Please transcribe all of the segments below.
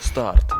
Старт.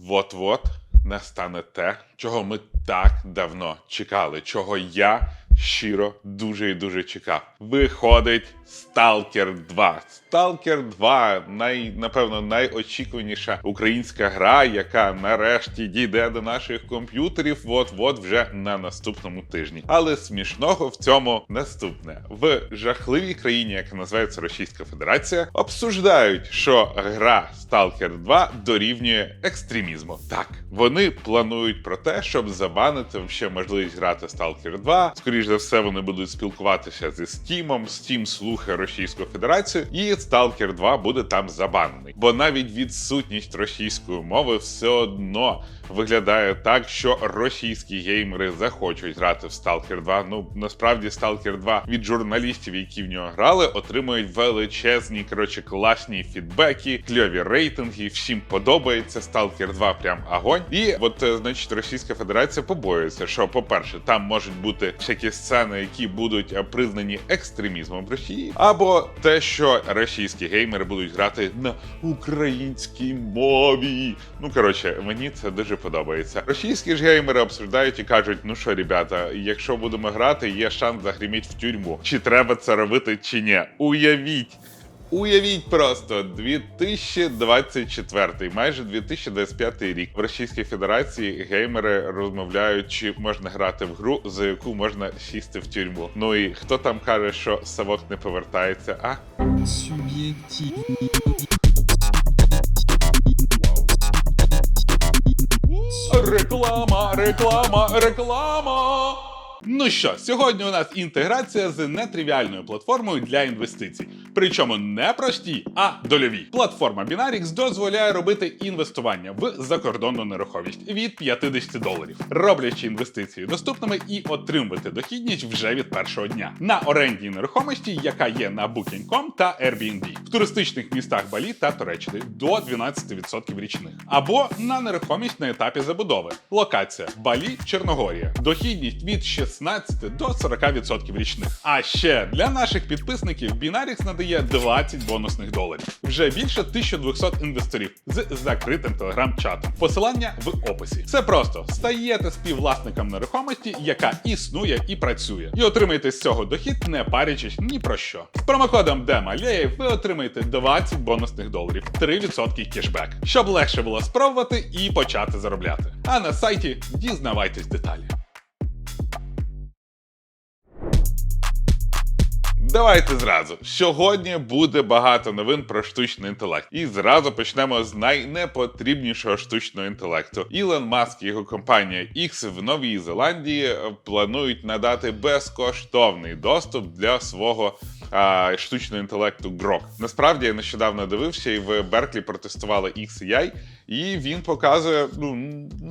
Вот-вот настане те, чого ми так давно чекали, чого я щиро дуже і дуже чекав. Виходить Stalker 2. Stalker 2 най, напевно, найочікуваніша українська гра, яка нарешті дійде до наших комп'ютерів. От-от вже на наступному тижні. Але смішного в цьому наступне: в жахливій країні, яка називається Російська Федерація, обсуждають, що гра Stalker 2 дорівнює екстремізму. Так, вони планують про те, щоб забанити ще можливість грати Stalker 2. Скоріше за все, вони будуть спілкуватися зі Steam. Steam слухає Російську Федерацію, і Stalker 2 буде там забанений. Бо навіть відсутність російської мови все одно виглядає так, що російські геймери захочуть грати в Stalker 2. Ну насправді Stalker 2 від журналістів, які в нього грали, отримують величезні, коротше, класні фідбеки, кльові рейтинги. Всім подобається Stalker 2 прям огонь. І от, е, значить, Російська Федерація побоюється, що, по-перше, там можуть бути всякі сцени, які будуть е, признані екстремізмом Росії, або те, що російські геймери будуть грати на українській мові. Ну коротше, мені це дуже подобається. Російські ж геймери обсуждають і кажуть: ну що, ребята, якщо будемо грати, є шанс загріміть в тюрму. Чи треба це робити, чи ні? Уявіть. Уявіть просто 2024, майже 2025 рік в Російській Федерації геймери розмовляють, чи можна грати в гру, за яку можна сісти в тюрму. Ну і хто там каже, що совок не повертається? А. Реклама, реклама, реклама. Ну що, сьогодні у нас інтеграція з нетривіальною платформою для інвестицій. Причому не простій, а дольовій. Платформа Binarix дозволяє робити інвестування в закордонну нерухомість від 50 доларів, роблячи інвестиції доступними і отримувати дохідність вже від першого дня на оренді нерухомості, яка є на Booking.com та Airbnb, в туристичних містах Балі та Туреччини до 12% річних, або на нерухомість на етапі забудови. Локація Балі, Чорногорія, дохідність від 16 до 40% річних. А ще для наших підписників Binarix надає 20 бонусних доларів. Вже більше 1200 інвесторів з закритим телеграм-чатом. Посилання в описі. Все просто стаєте співвласником нерухомості, яка існує і працює, і отримаєте з цього дохід, не парячись ні про що. З промокодом DEMALEєв ви отримаєте 20 бонусних доларів, 3% кешбек, щоб легше було спробувати і почати заробляти. А на сайті дізнавайтесь деталі. Давайте зразу. Сьогодні буде багато новин про штучний інтелект. І зразу почнемо з найнепотрібнішого штучного інтелекту. Ілон Маск і його компанія X в Новій Зеландії е, планують надати безкоштовний доступ для свого а, штучного інтелекту Grok. Насправді я нещодавно дивився, і в Берклі протестували XAI, і він показує ну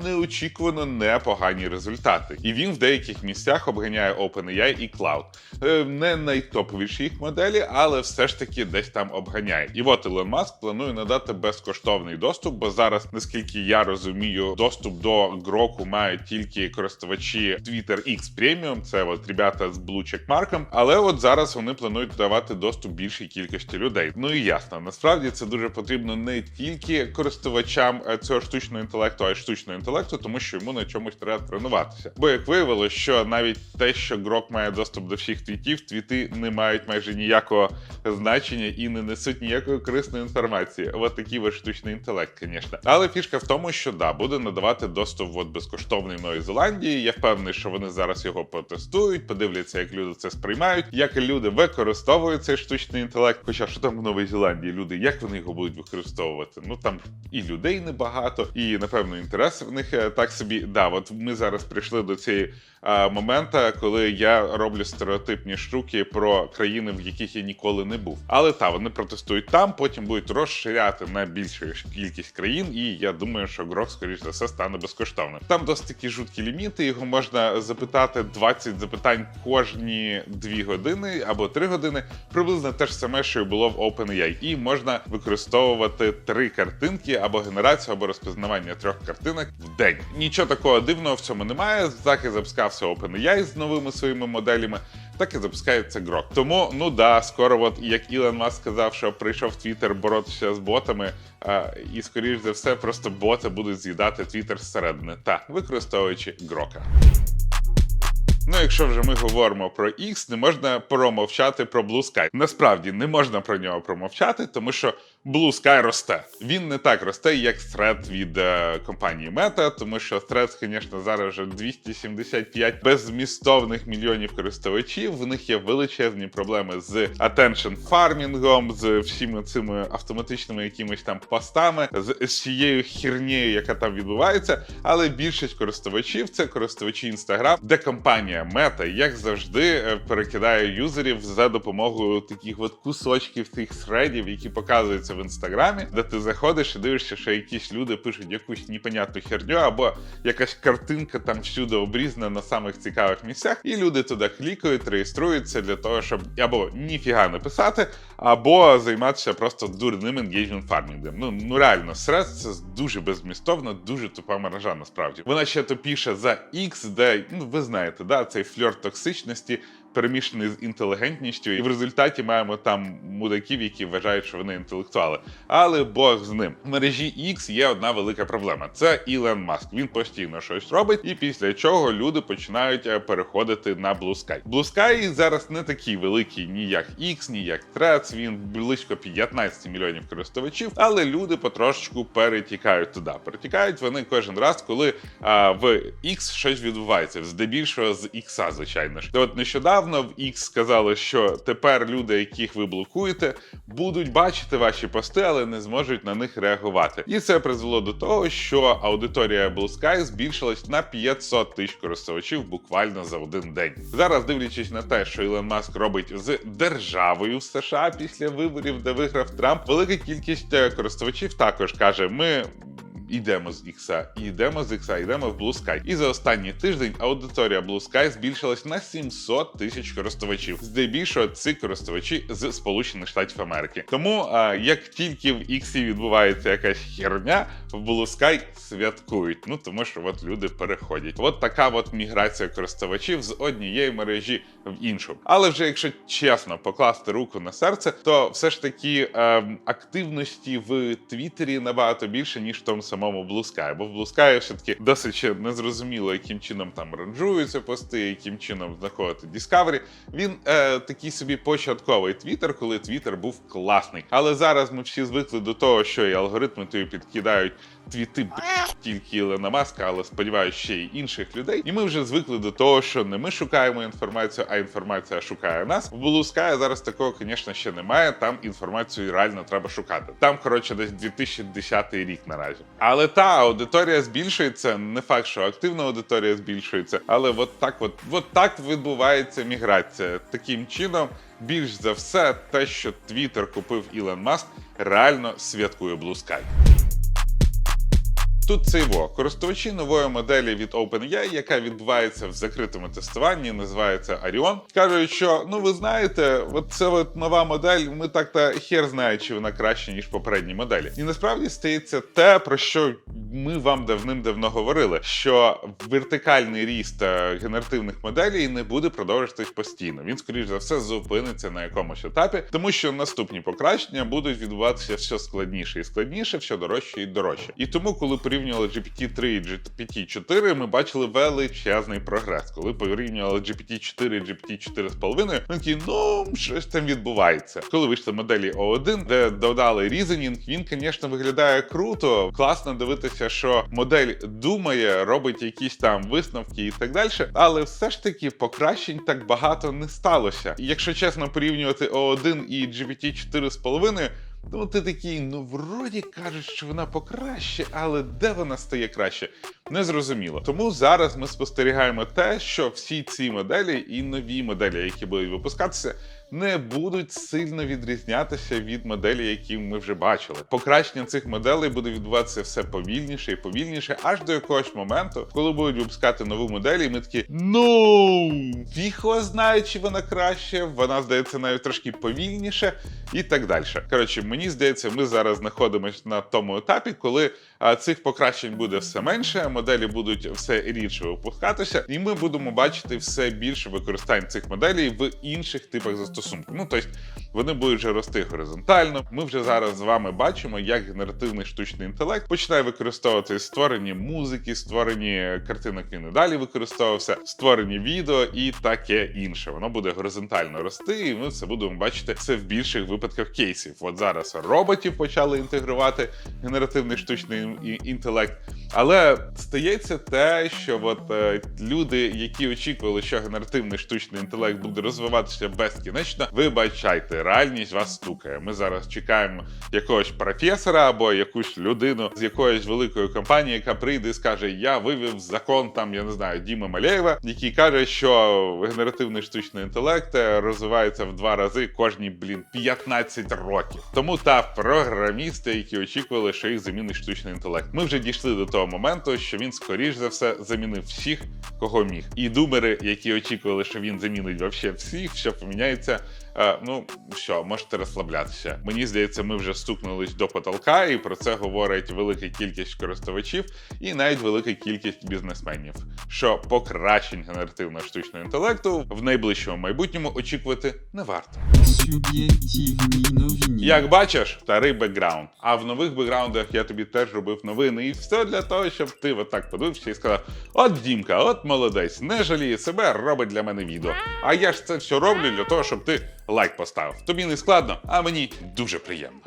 неочікувано непогані результати. І він в деяких місцях обганяє OpenAI і Cloud. Е, Не найтоповіші їх моделі, але все ж таки десь там обганяє. І от Ілон Маск планує надати безкоштовний доступ, бо зараз, наскільки я розумію, доступ до Гроку мають тільки користувачі Twitter X Premium, це от ребята з Blue Checkmark, але от зараз вони планують давати доступ більшій кількості людей. Ну і ясно, насправді це дуже потрібно не тільки користувачам е, цього штучного інтелекту, а й штучного інтелекту, тому що йому на чомусь треба тренуватися. Бо як виявилося, що навіть те, що Грок має доступ до всіх твітів, твіти не мають майже ніякого значення і не несуть ніякої корисної інформації. От такий от штучний інтелект, звісно. Але фішка в тому, що да, буде надавати доступ от безкоштовний Новій Зеландії. Я впевнений, що вони зараз його протестують, подивляться, як люди це сприймають, як люди використовують цей штучний інтелект. Хоча що там в Новій Зеландії люди, як вони його будуть використовувати? Ну там і людей небагато, і напевно інтерес в них е, так собі. Да, от ми зараз прийшли до цієї а, момента, коли я роблю стереотипні штуки про країни, в яких я ніколи не був. Але та вони протестують там, потім будуть розширяти на більшу кількість країн, і я думаю, що Грок, скоріш за все, стане безкоштовним. Там досить такі жуткі ліміти. Його можна запитати 20 запитань кожні 2 години або 3 години. приблизно те ж саме, що й було в OpenAI. І можна використовувати три картинки або генерацію, або розпізнавання трьох картинок в день. Нічого такого дивного в цьому немає. Так і запускався OpenAI з новими своїми моделями. Так і запускається Grok. Тому, ну да, скоро, от як Ілон Маск сказав, що прийшов Twitter боротися з ботами, а, і скоріш за все, просто боти будуть з'їдати Twitter зсередини, та використовуючи Грока. Ну, якщо вже ми говоримо про X, не можна промовчати про Blue Sky. Насправді не можна про нього промовчати, тому що Blue Sky росте. Він не так росте, як Thread від е, компанії Meta, тому що Threads, звісно, зараз вже 275 беззмістовних мільйонів користувачів. В них є величезні проблеми з attention фармінгом, з всіми цими автоматичними якимись там постами, з всією хернею, яка там відбувається. Але більшість користувачів це користувачі Instagram, де компанія Meta, як завжди, е, перекидає юзерів за допомогою таких от кусочків цих threadів, які показуються в інстаграмі, де ти заходиш і дивишся, що якісь люди пишуть якусь непонятну херню, або якась картинка там всюди обрізана на самих цікавих місцях, і люди туди клікають, реєструються для того, щоб або ніфіга не писати, або займатися просто дурним engagement фармінгом. Ну ну реально, срез це дуже безмістовно, дуже тупа мережа. Насправді вона ще тупіша за X, де ну ви знаєте, да, цей фльор токсичності. Перемішаний з інтелігентністю, і в результаті маємо там мудаків, які вважають, що вони інтелектуали. Але Бог з ним. В мережі X є одна велика проблема: це Ілон Маск. Він постійно щось робить, і після чого люди починають е, переходити на Blue Sky. Blue Sky зараз не такий великий, ні як X, ні як Threads, Він близько 15 мільйонів користувачів, але люди потрошечку перетікають туди. Перетікають вони кожен раз, коли а, в X щось відбувається. Здебільшого з X, звичайно ж. От нещодавно в X сказали, що тепер люди, яких ви блокуєте, будуть бачити ваші пости, але не зможуть на них реагувати. І це призвело до того, що аудиторія Blue Sky збільшилась на 500 тисяч користувачів буквально за один день. Зараз, дивлячись на те, що Ілон Маск робить з державою в США після виборів, де виграв Трамп, велика кількість е, користувачів також каже: ми. Йдемо з X, і йдемо з X, йдемо в Blue Sky. І за останній тиждень аудиторія Blue Sky збільшилась на 700 тисяч користувачів. Здебільшого ці користувачі з Сполучених Штатів Америки. Тому а, як тільки в X відбувається якась херня, в Blue Sky святкують. Ну тому що от люди переходять. От така от міграція користувачів з однієї мережі в іншу. Але вже якщо чесно покласти руку на серце, то все ж таки ем, активності в Твіттері набагато більше ніж в тому самому Blue Sky. Бо в Blue Sky все-таки досить незрозуміло, яким чином там ранжуються пости, яким чином знаходити Discovery. Він е, такий собі початковий Твіттер, коли Твіттер був класний. Але зараз ми всі звикли до того, що і алгоритми тобі підкидають твіти тільки Ілона Маска, але сподіваюся, ще й інших людей. І ми вже звикли до того, що не ми шукаємо інформацію, а інформація шукає нас. В Blue Sky зараз такого, звісно, ще немає. Там інформацію реально треба шукати. Там, коротше, десь 2010 рік наразі. Але та аудиторія збільшується. Не факт, що активна аудиторія збільшується, але от так, от, от так відбувається міграція. Таким чином, більш за все, те, що Твіттер купив Ілон Маск, реально святкує Sky. Тут його користувачі нової моделі від OpenAI, яка відбувається в закритому тестуванні, називається Arion, кажуть, що ну ви знаєте, от це от нова модель. Ми так та хер знає, чи вона краще ніж попередні моделі. І насправді стається те, про що ми вам давним-давно говорили, що вертикальний ріст е, генеративних моделей не буде продовжуватись постійно. Він, скоріш за все, зупиниться на якомусь етапі, тому що наступні покращення будуть відбуватися все складніше і складніше, все дорожче і дорожче. І тому, коли порівнювали GPT-3 і GPT-4, ми бачили величезний прогрес. Коли порівнювали GPT-4 і GPT-4 з половиною, ми такі, ну щось там відбувається. Коли вийшли моделі O1, де додали різенінг, він, звісно, виглядає круто. Класно дивитися, що модель думає, робить якісь там висновки і так далі. Але все ж таки покращень так багато не сталося. І якщо чесно порівнювати O1 і GPT-4 половиною. Ну, ти такий, ну вроді кажуть, що вона покраще, але де вона стає краще? Незрозуміло. Тому зараз ми спостерігаємо те, що всі ці моделі і нові моделі, які будуть випускатися, не будуть сильно відрізнятися від моделей, які ми вже бачили. Покращення цих моделей буде відбуватися все повільніше і повільніше, аж до якогось моменту, коли будуть випускати нову модель, і ми такі ну віхо знає, чи вона краще, вона здається навіть трошки повільніше, і так далі. Коротше, мені здається, ми зараз знаходимося на тому етапі, коли а, цих покращень буде все менше, моделі будуть все рідше випускатися, і ми будемо бачити все більше використань цих моделей в інших типах застосунку. Ну тобто вони будуть вже рости горизонтально. Ми вже зараз з вами бачимо, як генеративний штучний інтелект починає використовувати створені музики, створені картинок і далі використовувався, створені відео і таке інше. Воно буде горизонтально рости, і ми це будемо бачити це в більших випадках кейсів. От зараз роботів почали інтегрувати генеративний штучний інтелект. Але стається те, що от е, люди, які очікували, що генеративний штучний інтелект буде розвиватися безкінечно, вибачайте, реальність вас стукає. Ми зараз чекаємо якогось професора або якусь людину з якоїсь великої компанії, яка прийде і скаже: Я вивів закон там, я не знаю, Діми Малєєва, який каже, що генеративний штучний інтелект е, розвивається в два рази кожні блін 15 років. Тому та програмісти, які очікували, що їх замінить штучний інтелект. Ми вже дійшли до того моменту, що він скоріш за все замінив всіх, кого міг. І думери, які очікували, що він замінить вообще всіх, що поміняється. Е, ну що, можете розслаблятися. Мені здається, ми вже стукнулись до потолка, і про це говорить велика кількість користувачів і навіть велика кількість бізнесменів. Що покращень генеративного штучного інтелекту в найближчому майбутньому очікувати не варто. Новини. Як бачиш, старий бекграунд. А в нових бекграундах я тобі теж робив новини, і все для того, щоб ти отак подивився і сказав: От Дімка, от молодець, не жаліє себе, робить для мене відео. А я ж це все роблю для того, щоб ти лайк поставив. Тобі не складно, а мені дуже приємно.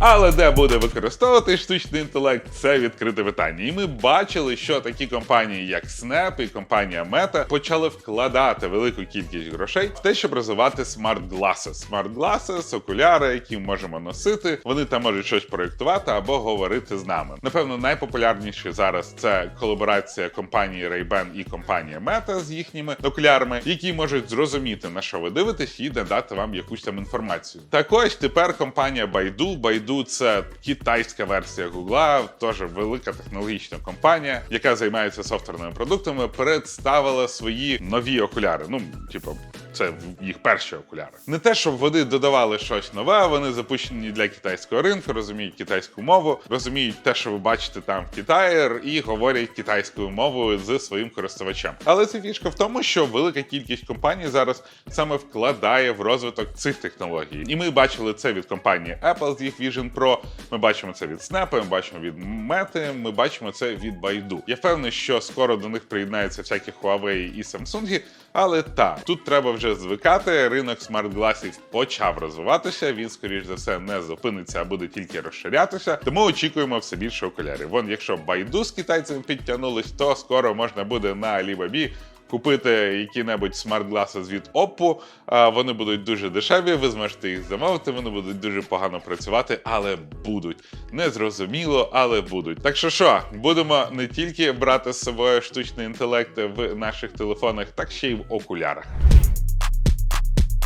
Але де буде використовувати штучний інтелект, це відкрите питання. І ми бачили, що такі компанії, як Snap і компанія Meta, почали вкладати велику кількість грошей в те, щоб розвивати смарт гласи. Смарт гласи окуляри, які можемо носити. Вони там можуть щось проєктувати або говорити з нами. Напевно, найпопулярніші зараз це колаборація компанії Ray-Ban і компанія Meta з їхніми окулярами, які можуть зрозуміти на що ви дивитесь і надати вам якусь там інформацію. Так ось тепер компанія Baidu. Baidu – це китайська версія Гугла, теж велика технологічна компанія, яка займається софтверними продуктами, представила свої нові окуляри. Ну, типу, це їх перші окуляри. Не те, щоб вони додавали щось нове, вони запущені для китайського ринку, розуміють китайську мову, розуміють те, що ви бачите там в Китаї, і говорять китайською мовою з своїм користувачем. Але це фішка в тому, що велика кількість компаній зараз саме вкладає в розвиток цих технологій. І ми бачили це від компанії Apple з їх Vision Pro, ми бачимо це від Snap, ми бачимо від Meta, ми бачимо це від Baidu. Я впевнений, що скоро до них приєднаються всякі Huawei і Samsung, але так, тут треба вже звикати. Ринок смарт-гласів почав розвиватися. Він, скоріш за все, не зупиниться, а буде тільки розширятися. Тому очікуємо все більше окулярів. Вон, якщо Baidu з китайцями підтягнулись, то скоро можна буде на Alibaba купити які-небудь смарт-гласи від Oppo. Вони будуть дуже дешеві, ви зможете їх замовити, вони будуть дуже погано працювати, але будуть. Незрозуміло, але будуть. Так що що, будемо не тільки брати з собою штучний інтелект в наших телефонах, так ще й в окулярах.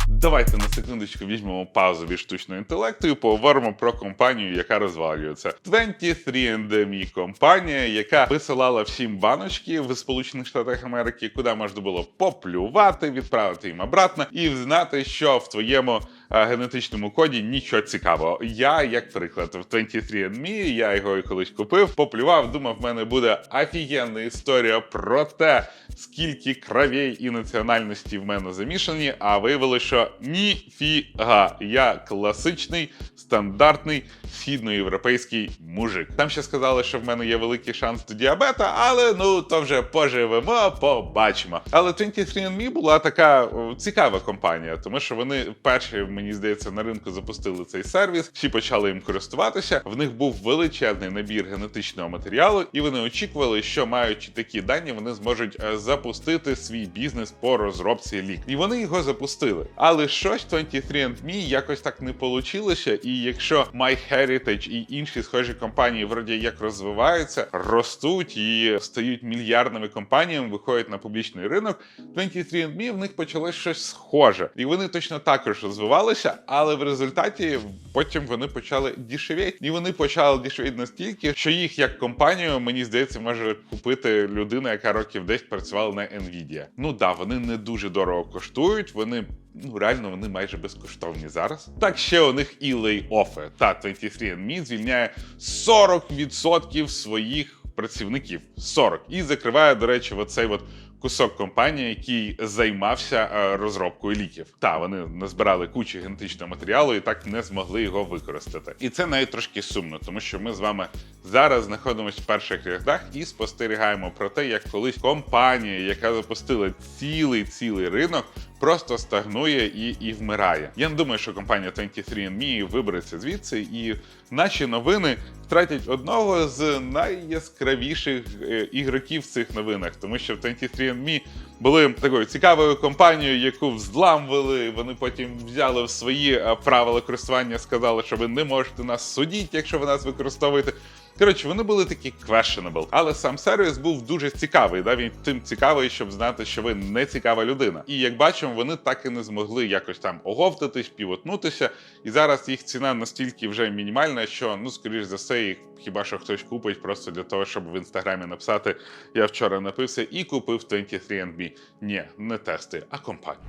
Давайте на секундочку візьмемо паузу від штучного інтелекту і поговоримо про компанію, яка розвалюється. 23andMe компанія, яка висилала всім баночки в Сполучених Штатах Америки, куди можна було поплювати, відправити їм обратно і знати, що в твоєму е, генетичному коді нічого цікавого. Я, як приклад, в 23andMe, я його і колись купив, поплював, думав, в мене буде офігенна історія про те, скільки кровей і національності в мене замішані, а виявилося, що ніфіга. Я класичний, стандартний східноєвропейський мужик. Там ще сказали, що в мене є великий шанс до діабета, але ну то вже поживемо, побачимо. Але 23andMe була така цікава компанія, тому що вони перші, мені здається, на ринку запустили цей сервіс. Всі почали їм користуватися. В них був величезний набір генетичного матеріалу, і вони очікували, що маючи такі дані, вони зможуть е, запустити свій бізнес по розробці лік. І вони його запустили. Але щось 23andMe якось так не вийшло. І якщо MyHeritage і інші схожі компанії вроді як розвиваються, ростуть і стають мільярдними компаніями, виходять на публічний ринок, 23andMe в них почалось щось схоже. І вони точно також розвивалися, але в результаті потім вони почали дешевіти. І вони почали дешевіти настільки, що їх як компанію, мені здається, може купити людина, яка років 10 працювала на Nvidia. Ну да, вони не дуже дорого коштують. Вони ну реально вони майже безкоштовні зараз. Так ще у них і лей-офи. Та 23andMe звільняє 40% своїх працівників. 40. І закриває, до речі, оцей от кусок компанії, який займався е, розробкою ліків. Та вони назбирали кучу генетичного матеріалу і так не змогли його використати. І це навіть трошки сумно, тому що ми з вами зараз знаходимося в перших рядах і спостерігаємо про те, як колись компанія, яка запустила цілий цілий ринок. Просто стагнує і, і вмирає. Я не думаю, що компанія 23andMe вибереться звідси, і наші новини втратять одного з найяскравіших е, ігроків в цих новинах, тому що в 23andMe були такою цікавою компанією, яку взламували. Вони потім взяли в свої е, правила користування, сказали, що ви не можете нас судити, якщо ви нас використовуєте. Коротше, вони були такі questionable. Але сам сервіс був дуже цікавий. Да? Він тим цікавий, щоб знати, що ви не цікава людина. І як бачимо, вони так і не змогли якось там оговтатись, півотнутися. І зараз їх ціна настільки вже мінімальна, що ну, скоріш за все, їх хіба що хтось купить просто для того, щоб в інстаграмі написати: Я вчора напився і купив 23andMe. Ні, не тести, а компанію.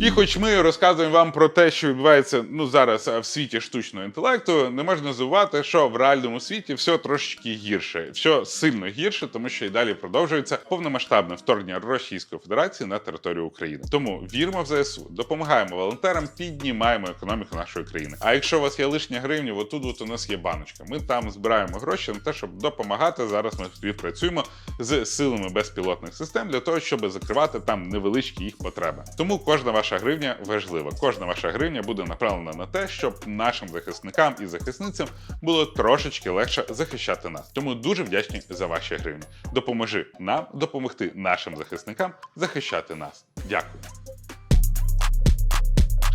І хоч ми розказуємо вам про те, що відбувається ну зараз в світі штучного інтелекту, не можна забувати, що в реальному світі все трошечки гірше, все сильно гірше, тому що і далі продовжується повномасштабне вторгнення Російської Федерації на територію України. Тому віримо в ЗСУ, допомагаємо волонтерам, піднімаємо економіку нашої країни. А якщо у вас є лишня гривня, отут от у нас є баночка. Ми там збираємо гроші на те, щоб допомагати. Зараз ми співпрацюємо з силами безпілотних систем для того, щоб закривати там невеличкі їх потреби. Тому кожна ваша гривня важлива. Кожна ваша гривня буде направлена на те, щоб нашим захисникам і захисницям було трошечки легше захищати нас. Тому дуже вдячні за ваші гривні. Допоможи нам допомогти нашим захисникам захищати нас. Дякую.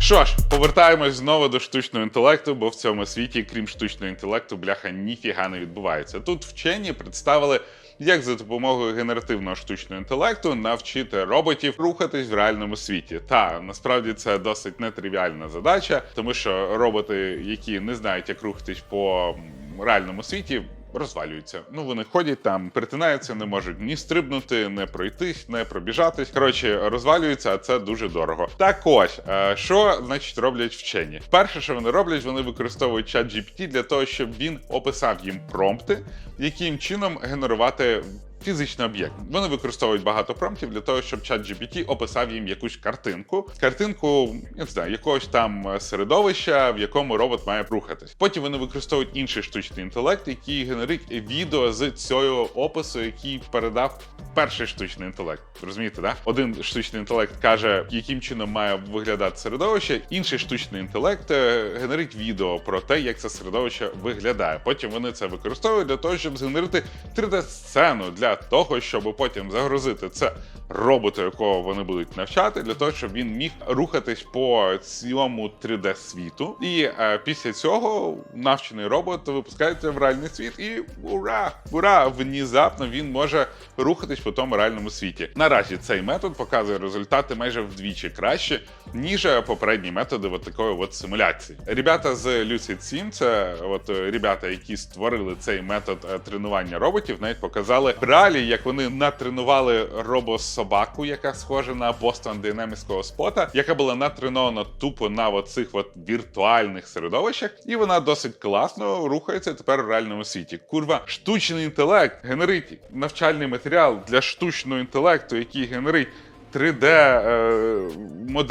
Що ж, повертаємось знову до штучного інтелекту, бо в цьому світі, крім штучного інтелекту, бляха ніфіга не відбувається. Тут вчені представили, як за допомогою генеративного штучного інтелекту навчити роботів рухатись в реальному світі. Та насправді це досить нетривіальна задача, тому що роботи, які не знають, як рухатись по реальному світі. Розвалюються. Ну вони ходять там, перетинаються, не можуть ні стрибнути, не пройтись, не пробіжатись. Коротше, розвалюються, а це дуже дорого. Так ось, е, що значить роблять вчені? Перше, що вони роблять, вони використовують чат GPT для того, щоб він описав їм промпти, яким чином генерувати. Фізичний об'єкт. Вони використовують багато промптів для того, щоб чат GPT описав їм якусь картинку. Картинку, я не знаю, якогось там середовища, в якому робот має рухатись. Потім вони використовують інший штучний інтелект, який генерить відео з цього опису, який передав перший штучний інтелект. Розумієте, да? Один штучний інтелект каже, яким чином має виглядати середовище, інший штучний інтелект е, генерить відео про те, як це середовище виглядає. Потім вони це використовують для того, щоб згенерити 3D-сцену для того, щоб потім загрузити це роботу, якого вони будуть навчати, для того, щоб він міг рухатись по цілому 3D світу. І е, після цього навчений робот випускається в реальний світ, і ура! Ура! Внезапно він може рухатись по тому реальному світі. Наразі цей метод показує результати майже вдвічі краще, ніж попередні методи от такої от симуляції. Ребята з Lucid Sim, це от е, ребята, які створили цей метод е, тренування роботів, навіть показали в реалі, як вони натренували робособаку, яка схожа на Boston динаміського спота, яка була натренована тупо на оцих от віртуальних середовищах, і вона досить класно рухається тепер в реальному світі. Курва, штучний інтелект генерить навчальний матеріал для штучного інтелекту, який генерить 3D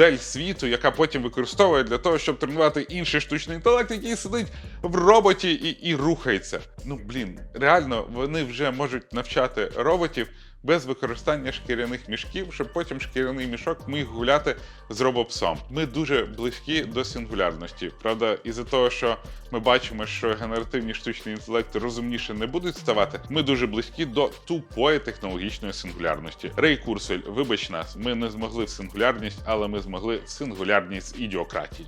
е, світу, яка потім використовує для того, щоб тренувати інший штучний інтелект, який сидить в роботі і, і рухається. Ну блін, реально вони вже можуть навчати роботів без використання шкіряних мішків, щоб потім шкіряний мішок міг гуляти з робопсом. Ми дуже близькі до сингулярності. Правда, із-за того, що ми бачимо, що генеративні штучні інтелекти розумніше не будуть ставати, ми дуже близькі до тупої технологічної сингулярності. Рей Курсель, вибач нас, ми не змогли в сингулярність, але ми змогли в сингулярність ідіократії.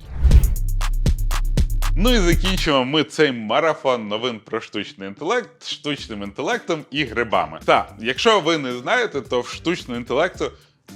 Ну і закінчимо ми цей марафон новин про штучний інтелект штучним інтелектом і грибами. Та якщо ви не знаєте, то в штучного інтелекту.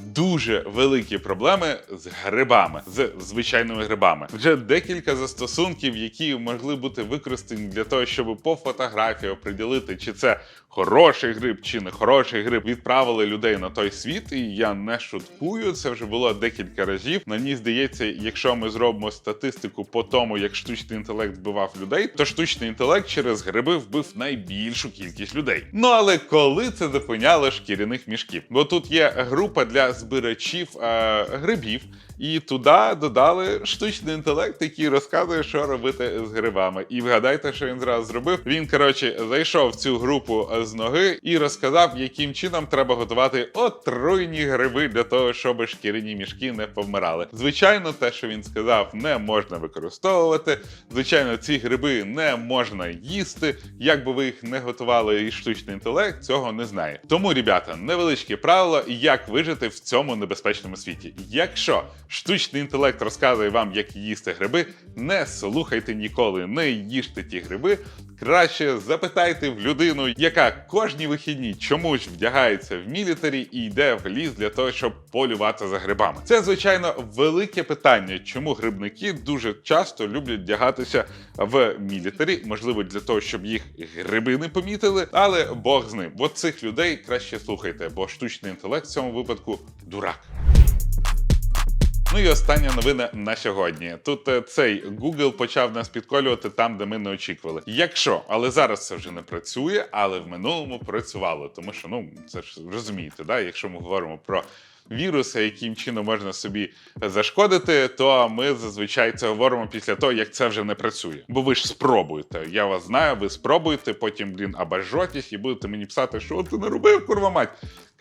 Дуже великі проблеми з грибами, з звичайними грибами. Вже декілька застосунків, які могли бути використані для того, щоб по фотографії оприділити, чи це хороший гриб, чи не хороший гриб, відправили людей на той світ. І я не шуткую. Це вже було декілька разів. Мені здається, якщо ми зробимо статистику по тому, як штучний інтелект вбивав людей, то штучний інтелект через гриби вбив найбільшу кількість людей. Ну але коли це зупиняло шкіряних мішків? Бо тут є група для збирачів е, грибів, і туди додали штучний інтелект, який розказує, що робити з грибами. І вгадайте, що він зразу зробив. Він коротше зайшов в цю групу з ноги і розказав, яким чином треба готувати отруйні гриби для того, щоб шкіряні мішки не повмирали. Звичайно, те, що він сказав, не можна використовувати. Звичайно, ці гриби не можна їсти. Як би ви їх не готували, і штучний інтелект цього не знає. Тому, ребята, невеличке правило, як вижити в цьому небезпечному світі. Якщо штучний інтелект розказує вам, як їсти гриби, не слухайте ніколи, не їжте ті гриби. Краще запитайте в людину, яка кожні вихідні чомусь вдягається в мілітарі і йде в ліс для того, щоб полювати за грибами. Це звичайно велике питання, чому грибники дуже часто люблять вдягатися в мілітарі, можливо, для того, щоб їх гриби не помітили, але Бог з ним. Бо цих людей краще слухайте, бо штучний інтелект в цьому випадку дурак. Ну і остання новина на сьогодні. Тут е, цей Google почав нас підколювати там, де ми не очікували. Якщо, але зараз це вже не працює, але в минулому працювало, тому що ну це ж розумієте, да? якщо ми говоримо про. Віруси, яким чином можна собі зашкодити, то ми зазвичай це говоримо після того, як це вже не працює. Бо ви ж спробуєте. Я вас знаю, ви спробуєте, потім, блін, обожжетесь і будете мені писати, що ти не робив, курва мать.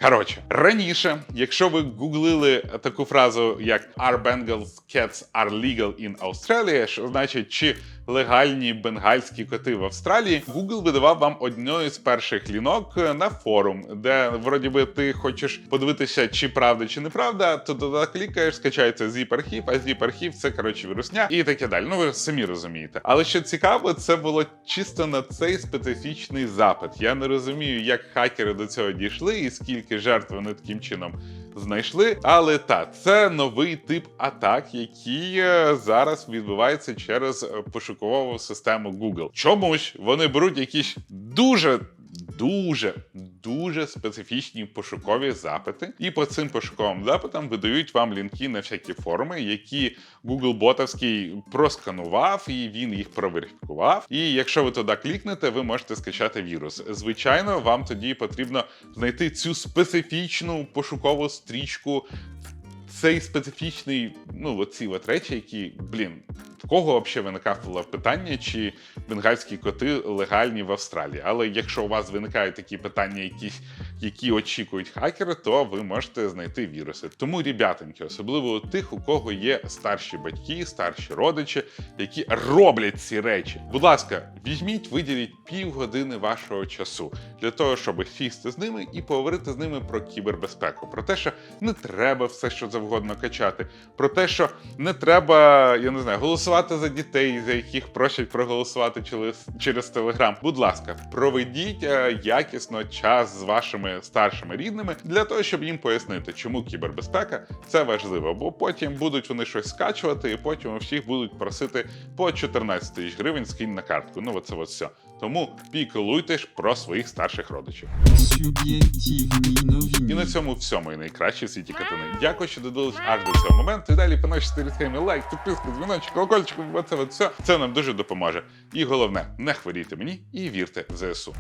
Коротше, раніше, якщо ви гуглили таку фразу, як Are Bengal cats are legal in Australia, що значить, чи легальні бенгальські коти в Австралії, Google видавав вам одною з перших лінок на форум, де вроді би ти хочеш подивитися, чи правда, чи неправда, то туди клікаєш, скачається zip-архів, а zip-архів це коротше вірусня і таке далі. Ну ви самі розумієте. Але що цікаво, це було чисто на цей специфічний запит. Я не розумію, як хакери до цього дійшли і скільки жертв вони таким чином знайшли. Але та це новий тип атак, який е, зараз відбувається через е, пошукову систему Google. Чомусь вони беруть якісь дуже. Дуже дуже специфічні пошукові запити, і по цим пошуковим запитам видають вам лінки на всякі форуми, які Google ботовський просканував, і він їх проверифікував. І якщо ви туди клікнете, ви можете скачати вірус. Звичайно, вам тоді потрібно знайти цю специфічну пошукову стрічку. Цей специфічний, ну, оці от речі, які, блін, в кого взагалі виникало питання, чи бенгальські коти легальні в Австралії. Але якщо у вас виникають такі питання, якісь, які очікують хакери, то ви можете знайти віруси. Тому, ребятоньки, особливо у тих, у кого є старші батьки, старші родичі, які роблять ці речі. Будь ласка, візьміть, виділіть півгодини вашого часу для того, щоб сісти з ними і поговорити з ними про кібербезпеку, про те, що не треба все, що завгодно качати, про те, що не треба, я не знаю, голосувати за дітей, за яких просять проголосувати через, через Телеграм. Будь ласка, проведіть е, якісно час з вашими старшими рідними для того, щоб їм пояснити, чому кібербезпека це важливо. Бо потім будуть вони щось скачувати, і потім у всіх будуть просити по 14 тисяч гривень скинь на картку. Ну оце от все. Тому піклуйтесь про своїх старших родичів. І на цьому всьому і найкращі в світі катани. Дякую, що додались аж до цього моменту. І далі по нашій лайк, підписка, дзвіночок, колокольчик, оце от все. Це нам дуже допоможе. І головне, не хворійте мені і вірте в ЗСУ.